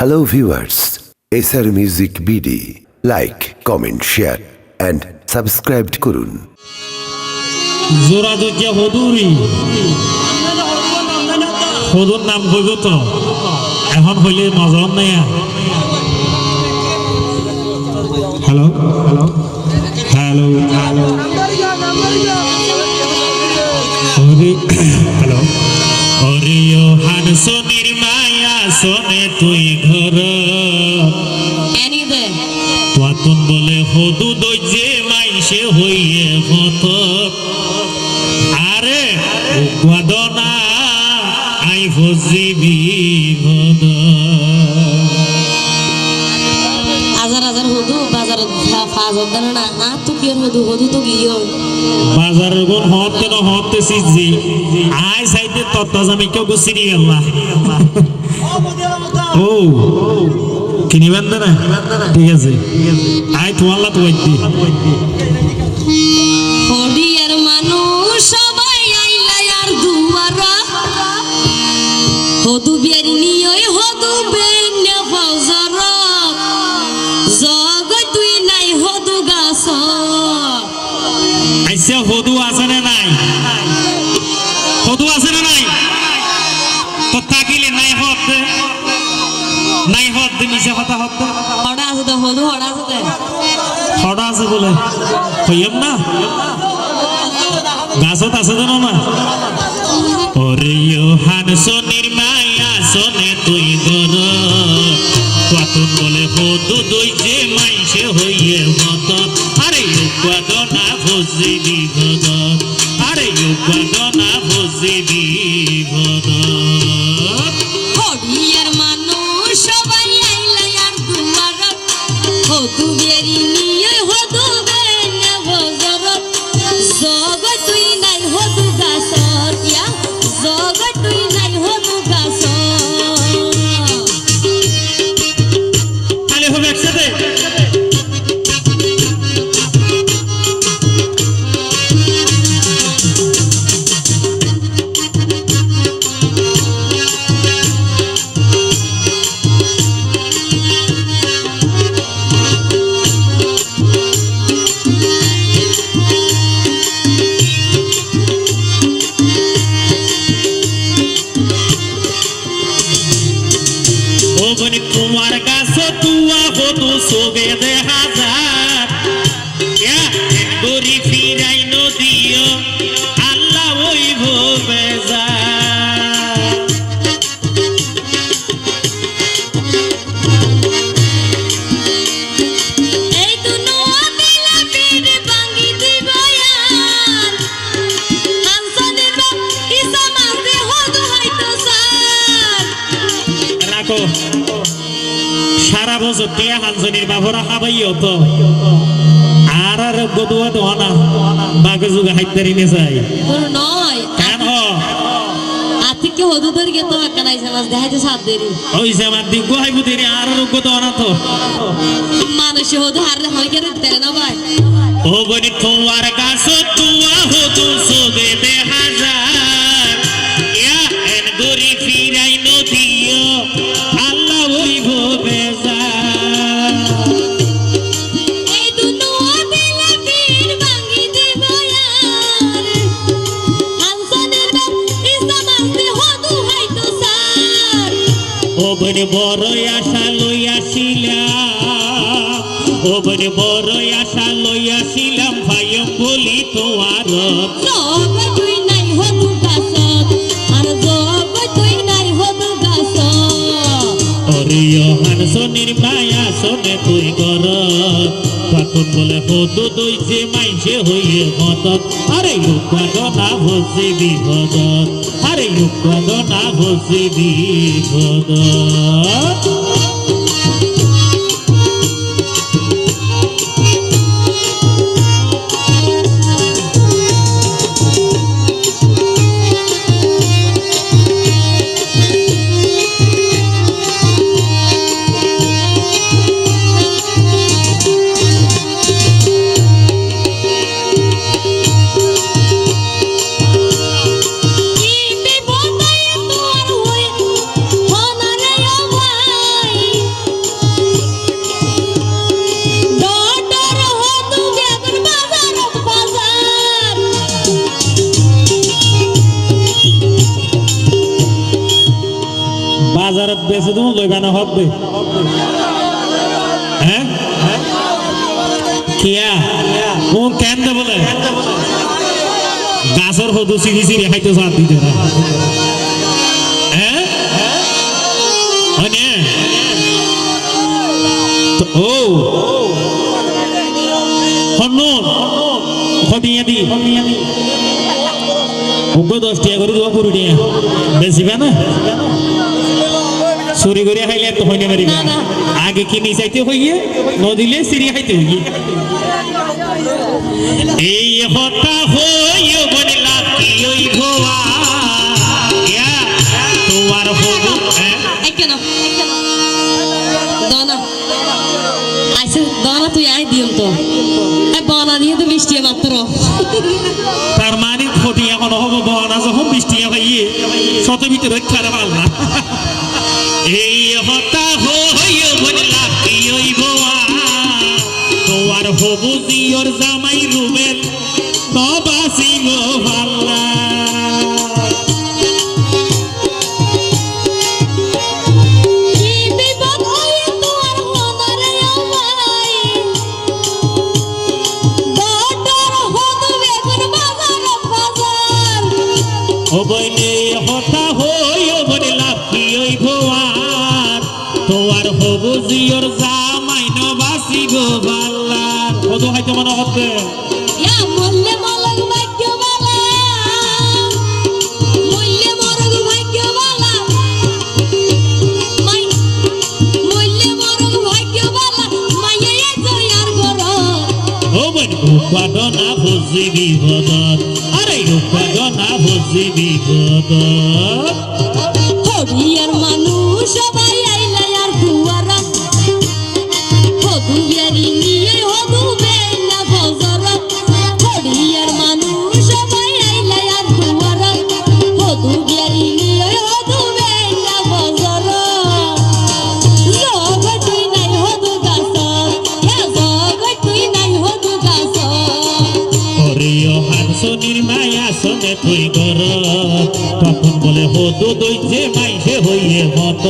Hello viewers SR music BD like comment share and subscribe করুন। জোড়া হদুরি হদুর নাম কইব তো? এখন হইলে মজা নাই হ্যালো হ্যালো হ্যালো হ্যালো মায়া সোনে তুই ঘর? তোয়াতুন বলে হদু দইজে মাইসে হইয়ে হত। আরে উপাদনা আই ফজি বিপদ ফাজ হদ্দান না আ তো কি হদু হদু তো গিয়ে বাজার গুণ হতে ন হতে সিজি। আই সাইতে তত্তা জামি কেউ গুছিরি আল্লাহ ও ঠিক আছে। আই তো বাইতি হরিয়ার আইসা হদু আছে না নাই হদু আছে না নাই তো থাকিলে নাই হত নাই হত মিশে কথা হত হড়া আছে তো হদু হড়া আছে হড়া আছে বলে হইয়াম না গাছত আছে জানো না ওরে হান সোনির মায়া সোনে তুই গর কতন বলে হদু দুই যে মাইসে হইয়ে মত আরে উপাদনা ভোজি বিভদ আরে উপাদনা ভোজি বিভদ হরিয়ার মানুষ সবাই আইলাই আর তোমার হদু বিয়ারি বাবরা তো আর আর গদুয়া তো না। বাগে যুগে হাইতারি নে চাই তোর নয়। কেন? আতিকে হদু গে তো একখানাই সমাজ দেখাইতে সাত দেরি ওই সে আমার দিগ্গু হাইবু দিনে আর আর গদুয়া না তো। মানুষ হদু হয় কেন না ভাই? ও তোমার ও বনে বড় আশা লইয়াছিলাম ও বনে বড় আশা লইয়াছিলাম ভাইম বলি তো জগৎ তুই নাই হদু গাছ আর জগৎ তুই নাই গাছ। মায়া সোনে তুই গর তখন বলে হতো দইছে মাইছে হইয়ে মত আরে উৎপাদনা হচ্ছে বিপদ আরে উৎপাদনা হচ্ছে বিপদ কি আছে তুমি লইবা না হবে হ্যাঁ? কিয়া? ও কেন বলে? গাছর হদু সিরি সিরি খাইতে সাথ দিতে হ্যাঁ? ও। হনুন। হদিয়া দি। ওকে দশ টাকা করে দেওয়া কুড়ি টাকা বেশি না? চুরি করে খাইলে তো না, না। আগে কিনি চাইতে হইয়ে? নদিলে সিরি খাইতে হইয়ে। এই হতা হইও বনে লাকি ওই ভোয়া তোমার হবু হ্যাঁ? কেন দনা আইসে দনা তুই আই দিম তো। বনা দিয়ে তো মিষ্টি মাত্র। তার মানে ক্ষতি এখন হব বনা যখন বৃষ্টি হইয়ে শত ভিতরে রক্ষা পাল না এই হতা ওই ভোয়া। তোমার হবু জিওর জামাই রুবেল নবাসি গো ভাল্লা। কি বিপদ ও বইন উৎপাদনা ভুজি বিপদত আরে উৎপাদনা ভুজি বিপদত হানসনির মায়া শোনে তুই গর তখন বলে হদু দইছে মাইসে হইয়ে মত।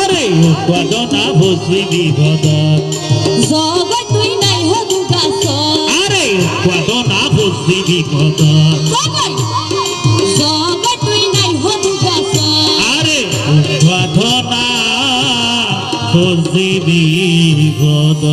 আরে উৎপাদনা ভুজি বিপদত জগৎ তুই নাই হদু গাছ আরে উৎপাদনা জগৎ তুই নাই হদু গাছ আরে উৎপাদনা ভুজি বিপদত